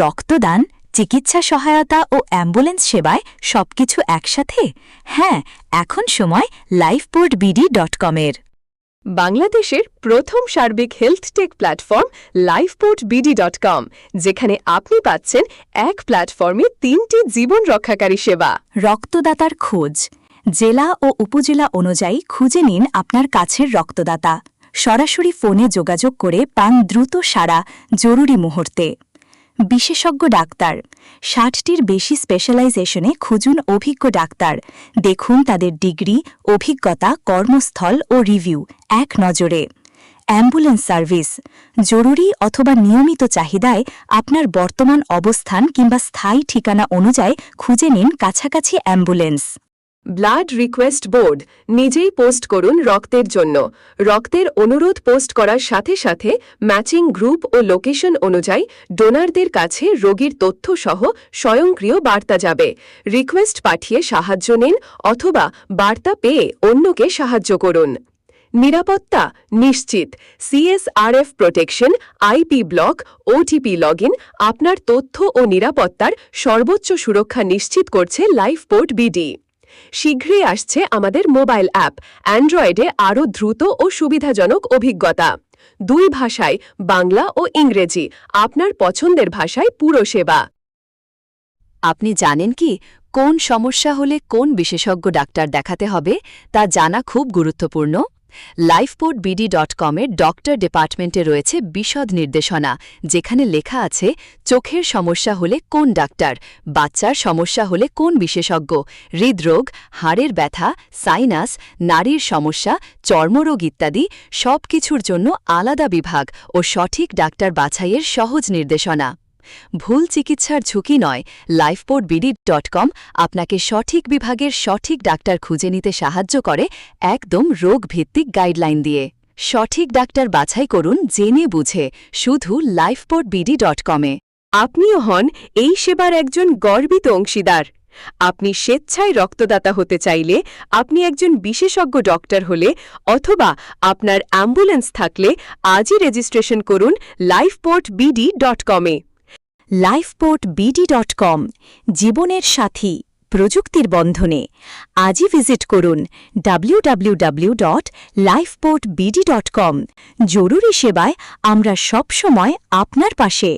রক্তদান, চিকিৎসা সহায়তা ও অ্যাম্বুলেন্স সেবায় সবকিছু একসাথে? হ্যাঁ এখন সময় লাইফবোর্ড বিডি ডট কমের বাংলাদেশের প্রথম সার্বিক health tech platform Lifeport BD dot com যেখানে আপনি পাচ্ছেন এক প্ল্যাটফর্মে তিনটি জীবন রক্ষাকারী সেবা। রক্তদাতার খোঁজ। জেলা ও উপজেলা অনুযায়ী খুঁজে নিন আপনার কাছের রক্তদাতা। সরাসরি ফোনে যোগাযোগ করে পান দ্রুত সাড়া জরুরি মুহূর্তে। বিশেষজ্ঞ ডাক্তার। ষাটটির বেশি স্পেশালাইজেশনে খুঁজুন অভিজ্ঞ ডাক্তার। দেখুন তাদের ডিগ্রি, অভিজ্ঞতা, কর্মস্থল ও রিভিউ এক নজরে। Ambulance service. জরুরি অথবা নিয়মিত চাহিদায় আপনার বর্তমান অবস্থান কিংবা স্থায়ী ঠিকানা অনুযায়ী খুঁজে নিন কাছাকাছি অ্যাম্বুলেন্স। ব্লাড রিকোয়েস্ট বোর্ড নিজেই পোস্ট করুন রক্তের জন্য। রক্তের অনুরোধ পোস্ট করার সাথে সাথে ম্যাচিং গ্রুপ ও লোকেশন অনুযায়ী ডোনারদের কাছে রোগীর তথ্য সহ স্বয়ংক্রিয় বার্তা যাবে। রিকোয়েস্ট পাঠিয়ে সাহায্য নিন অথবা বার্তা পেয়ে অন্যকে সাহায্য করুন। নিরাপত্তা নিশ্চিত। CSRF protection, IP block, OTP login আপনার তথ্য ও নিরাপত্তার সর্বোচ্চ সুরক্ষা নিশ্চিত করছে লাইফপোর্ট বিডি। শীঘ্রই আসছে আমাদের মোবাইল অ্যাপ। অ্যান্ড্রয়েডে আরও দ্রুত ও সুবিধাজনক অভিজ্ঞতা। দুই ভাষায়, বাংলা ও ইংরেজি, আপনার পছন্দের ভাষায় পুরো সেবা। আপনি জানেন কি, কোন সমস্যা হলে কোন বিশেষজ্ঞ ডাক্তার দেখাতে হবে, তা জানা খুব গুরুত্বপূর্ণ? লাইফপোর্ট বিডি ডট কমের ডক্টর ডিপার্টমেন্টে রয়েছে বিশদ নির্দেশনা, যেখানে লেখা আছে, চোখের সমস্যা হলে কোন ডাক্তার, বাচ্চার সমস্যা হলে কোন বিশেষজ্ঞ, হৃদরোগ, হাড়ের ব্যথা সাইনাস নারীর সমস্যা, চর্মরোগ ইত্যাদি সব কিছুর জন্য আলাদা বিভাগ ও সঠিক ডাক্তার বাছাইয়ের সহজ নির্দেশনা। ভুল চিকিৎসার ঝুঁকি নয়। লাইফপোর্ট বিডি ডট কম আপনাকে সঠিক বিভাগের সঠিক ডাক্তার খুঁজে নিতে সাহায্য করে একদম রোগভিত্তিক গাইডলাইন দিয়ে। সঠিক ডাক্তার বাছাই করুন জেনে বুঝে, শুধু লাইফপোর্ট বিডি ডট কমে আপনিও হন এই সেবার একজন গর্বিত অংশীদার। আপনি স্বেচ্ছায় রক্তদাতা হতে চাইলে আপনি একজন বিশেষজ্ঞ ডক্টর হলে অথবা আপনার অ্যাম্বুলেন্স থাকলে আজই রেজিস্ট্রেশন করুন লাইফপোর্ট বিডি ডট কমে লাইফপোর্ট বিডি ডট কম জীবনের সাথী, প্রযুক্তির বন্ধনে। আজই ভিজিট করুন ডাব্লিউ জরুরি সেবায় আমরা সবসময় আপনার পাশে।